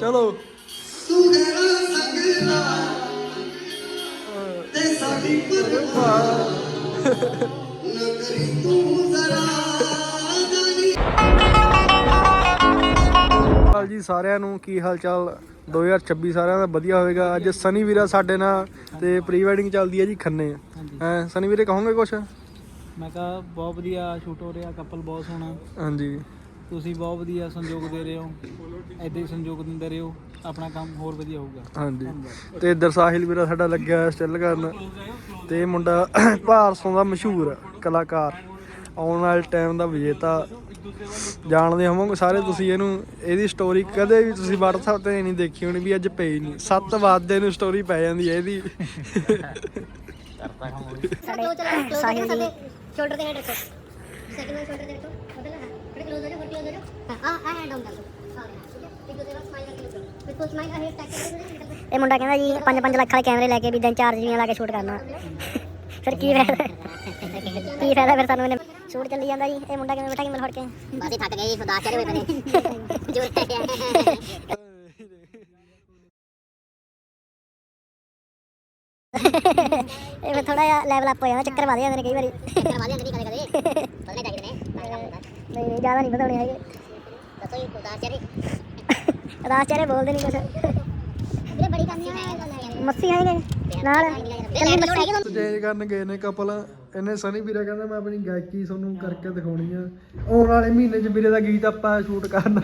ਚਲੋ। ਤੂੰ ਰਹਿਣਾ ਸੰਗਲਾ ਤੇ ਸਾਡੀ ਪਰਵਾਹ ਨਾ ਕਰੀ ਤੂੰ ਜ਼ਰਾ ਜਾਨੀ ਹਾਲ ਜੀ ਸਾਰਿਆਂ ਨੂੰ ਕੀ ਹਾਲ ਚਾਲ 2026 ਸਾਰਿਆਂ ਦਾ ਵਧੀਆ ਹੋਵੇਗਾ। ਅੱਜ ਸਨੀ ਵੀਰਾ ਸਾਡੇ ਨਾਲ ਤੇ ਪ੍ਰੀ ਵੈਡਿੰਗ ਚੱਲਦੀ ਹੈ ਜੀ ਖੰਨੇ। ਹੈ ਸਨੀ ਵੀਰੇ ਕਹੋਗੇ ਕੁਛ? ਮੈਂ ਕਿਹਾ ਬਹੁਤ ਵਧੀਆ ਸ਼ੂਟ ਹੋ ਰਿਹਾ ਕਪਲ ਬਹੁਤ ਸੋਹਣਾ। ਹਾਂਜੀ। ਤੁਸੀਂ ਬਹੁਤ ਵਧੀਆ ਸੰਯੋਗ ਦੇ ਰਹੇ ਹੋ ਐਦਾਂ ਹੀ ਸੰਯੋਗ ਦਿੰਦੇ ਰਹੋ ਆਪਣਾ ਕੰਮ ਹੋਰ ਵਧੀਆ ਹੋਊਗਾ। ਹਾਂਜੀ। ਤੇ ਇੱਧਰ ਸਾਹਿਲ ਵੀਰਾ ਸਾਡਾ ਲੱਗਿਆ ਸਟਿਲ ਕਰਨ। ਤੇ ਇਹ ਮੁੰਡਾ ਭਾਰਸੋਂ ਦਾ ਮਸ਼ਹੂਰ ਕਲਾਕਾਰ। ਆਉਣ ਵਾਲੇ ਟਾਈਮ ਦਾ ਵਿਜੇਤਾ। ਜਾਣਦੇ ਹੋਵੋਗੇ ਸਾਰੇ ਤੁਸੀਂ ਇਹਨੂੰ ਇਹਦੀ ਸਟੋਰੀ ਕਦੇ ਵੀ ਤੁਸੀਂ WhatsApp ਤੇ ਨਹੀਂ ਦੇਖੀ ਹੋਣੀ ਵੀ ਅੱਜ ਪਈ ਨਹੀਂ। 7 ਵਜੇ ਨੂੰ ਸਟੋਰੀ ਪੈ ਜਾਂਦੀ ਹੈ ਇਹਦੀ। ਸਾਡੇ ਸਾਹਿਲ ਜੀ ਸ਼ੋਲਡਰ ਤੇ ਹੈਡ ਰੱਖੋ। ਸੈਕਿੰਡ ਸ਼ੋਲਡਰ ਇਹ ਮੁੰਡਾ ਕਹਿੰਦਾ ਜੀ 5-5 ਲੱਖ ਵਾਲੇ ਕੈਮਰੇ ਲੈ ਕੇ ਵੀ ਦਿਨ ਚਾਰ ਜੀਆਂ ਲਾ ਕੇ ਸ਼ੂਟ ਕਰਨਾ। ਫਿਰ ਕੀ ਫਾਇਦਾ? ਕੀ ਫਾਇਦਾ ਫਿਰ ਸਾਨੂੰ ਇਹਨੇ ਸ਼ੂਟ ਚੱਲੀ ਜਾਂਦਾ ਜੀ? ਇਹ ਮੁੰਡਾ ਕਿਵੇਂ ਬੈਠਾ ਕਿਵੇਂ ਫੜ ਕੇ? ਬਾਦੀ ਥੱਕ ਗਈ ਉਦਾਸ ਚੜੇ ਹੋਏ ਬਨੇ ਜੂਰ ਇਹ ਫਿਰ ਥੋੜਾ ਜਿਹਾ ਲੈਵਲ ਅਪ ਹੋ ਜਾਂਦਾ ਚੱਕਰ ਵੱਧ ਜਾਂਦੇ ਨੇ ਕਈ ਵਾਰੀ। ਚੱਕਰ ਵੱਧ ਜਾਂਦੇ ਨੇ ਕਦੇ ਕਦੇ ਵਧਣੇ ਚਾਹੀਦੇ ਨੇ ਨਹੀਂ ਨਹੀਂ ਜ਼ਿਆਦਾ ਨਹੀਂ ਵਧਾਉਣੇ ਹੈਗੇ। ਚਿਹਰੇ ਉਦਾਸ ਚਿਹਰੇ ਬੋਲਦੇ ਨਹੀਂ ਕੁਛ। ਵੀਰੇ ਬੜੀ ਕਰਨੀ ਹੈ ਮੱਸੀ ਨਾਲ? ਚੱਲੀ ਮੱਸੀ। ਹੈਗੀ ਚੇਂਜ ਕਰਨ ਗਏ ਨੇ ਕਪਲ ਇਹਨੇ ਸਨੀ ਵੀਰਾ ਕਹਿੰਦਾ ਮੈਂ ਆਪਣੀ ਗਾਇਕੀ ਤੁਹਾਨੂੰ ਕਰਕੇ ਦਿਖਾਉਣੀ ਆ। ਆਉਣ ਵਾਲੇ ਮਹੀਨੇ 'ਚ ਵੀਰੇ ਦਾ ਗੀਤ ਆਪਾਂ ਸ਼ੂਟ ਕਰਨਾ।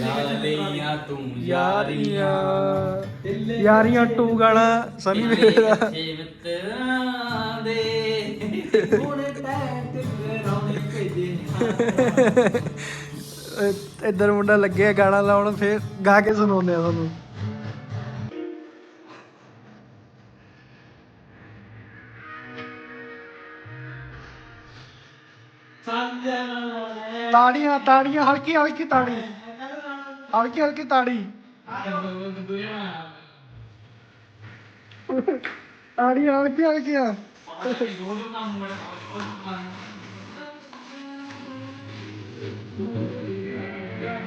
ਲਾਲੀਆਂ ਤੂੰ ਯਾਰੀਆਂ। ਯਾਰੀਆਂ। ਟੂ ਗਾਣਾ ਸਨੀ ਵੀਰੇ ਦਾ। ਮਿੱਤਰਾਂ ਦੇ। ਹੁਣ ਤੈ ਟਕਰਾਉਣੇ ਭੇਜੇ ਇੱਧਰ ਮੁੰਡਾ ਲੱਗਿਆ ਗਾਣਾ ਲਾਉਣ, ਫੇਰ ਗਾ ਕੇ ਸੁਣਾਉਂਦੇ ਆ ਤੁਹਾਨੂੰ। ਤਾੜੀਆਂ ਤਾੜੀਆਂ, ਹਲਕੀ ਹਲਕੀ ਤਾੜੀ। ਹਲਕੀ ਹਲਕੀ ਤਾੜੀ। ਤਾੜੀਆਂ, ਹਲਕੀ, ਹਲਕੀਆਂ।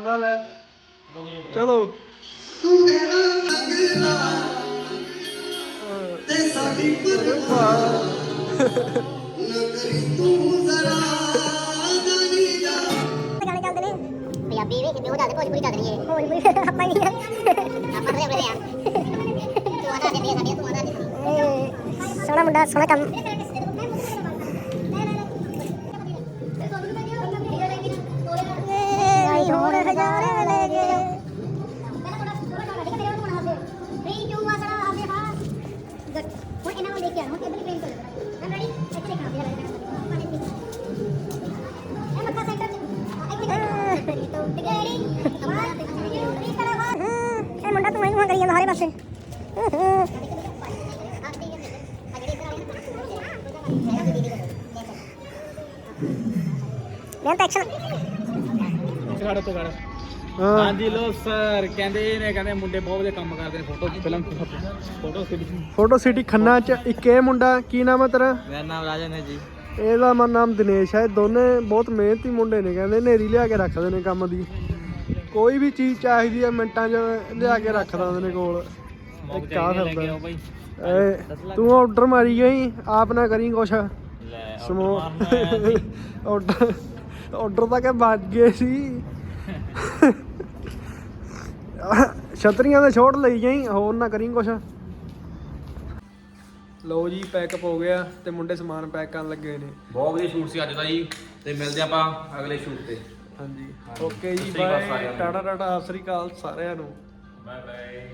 ਲਾ ਲੈ ਚਲੋ ਤੂੰ ਰਹਿਣਾ ਸੰਗਲਾ ਤੇ ਸਾਡੀ ਪਰਵਾਹ ਨਾ ਤੂੰ ਜ਼ਰਾ ਜਾਨੀ ਜਾ ਗਾਣੇ ਚੱਲਦੇ ਨੇ ਪੰਜਾਬੀ ਵੀ ਕਿੰਨੇ ਹੋ ਜਾਂਦੇ ਭੋਜਪੁਰੀ ਚੱਲ ਰਹੀ ਹੈ ਭੋਜਪੁਰੀ ਆਪਾਂ ਹੀ ਆਪਾਂ ਤਾਂ ਆਪਣੇ ਆ ਤੂੰ ਆਦਾ ਦੇ ਸਾਡੀ ਤੂੰ ਆਦਾ ਦੇ ਸੋਹਣਾ ਮੁੰਡਾ ਸੋਹਣਾ ਕੰਮ ਇੱਥੇ ਦੇਖਣਾ ਮੇਰਾ ਇਹ ਮੱਥਾ ਸੈਂਟਰ ਚ ਇੱਥੇ ਤੋਂ ਟਿਕੜੀ ਇਹ ਮੁੰਡਾ ਤੂੰ ਹੀ ਕਰੀ ਜਾਂਦਾ ਸਾਰੇ ਪਾਸੇ ਮੈਂ ਤਾਂ ਐਕਸ਼ਨ ਖੜਾ ਤੋਂ ਖੜਾ ਹਾਂ ਹਾਂਜੀ ਲੋ ਸਰ ਕਹਿੰਦੇ ਨੇ ਕਹਿੰਦੇ ਮੁੰਡੇ ਬਹੁਤ ਵਧੀਆ ਕੰਮ ਕਰਦੇ ਨੇ photo film photo photo city Khanna ਚ ਇੱਕ ਇਹ ਮੁੰਡਾ ਕੀ ਨਾਮ ਹੈ ਤੇਰਾ? ਮੇਰਾ ਨਾਮ ਰਾਜਨ ਹੈ ਜੀ। ਇਹਦਾ ਮਾ ਨਾਮ ਦਿਨੇਸ਼ ਹੈ ਇਹ ਦੋਨੇ ਬਹੁਤ ਮਿਹਨਤੀ ਮੁੰਡੇ ਨੇ ਕਹਿੰਦੇ ਨੇਰੀ ਲਿਆ ਕੇ ਰੱਖਦੇ ਨੇ ਕੰਮ ਦੀ। ਕੋਈ ਵੀ ਚੀਜ਼ ਚਾਹੀਦੀ ਹੈ ਮਿੰਟਾਂ 'ਚ ਲਿਆ ਕੇ ਰੱਖ ਦਿੰਦੇ ਨੇ ਕੋਲ। ਇੱਕ ਆ ਫਿਰਦਾ। ਭਾਈ ਏ ਤੂੰ ਆਰਡਰ ਮਾਰੀ ਗਈ ਆਪ ਨਾ ਕਰੀ ਕੁਛ। ਲੈ ਸਮੋ ਆਰਡਰ ਆਰਡਰ ਤਾਂ ਕਿ ਵੱਜ ਗਏ ਸੀ। ਛਤਰੀਆਂ ਦੇ ਛੋਟ ਲਈ ਜਾਈ ਹੋਰ ਨਾ ਕਰੀ ਕੁਛ। ਲਓ ਜੀ ਪੈਕਅਪ ਹੋ ਗਿਆ ਤੇ ਮੁੰਡੇ ਸਮਾਨ ਪੈਕ ਕਰਨ ਲੱਗੇ ਨੇ। ਬਹੁਤ ਵਧੀਆ ਸ਼ੂਟ ਸੀ ਅੱਜ ਦਾ ਜੀ ਤੇ ਮਿਲਦੇ ਆਪਾਂ ਅਗਲੇ ਸ਼ੂਟ ਤੇ। ਹਾਂਜੀ। ਓਕੇ ਜੀ ਬਾਏ। ਟਾਟਾ ਟਾਟਾ ਸਤਿ ਸ੍ਰੀ ਅਕਾਲ ਸਾਰਿਆਂ ਨੂੰ। Bye bye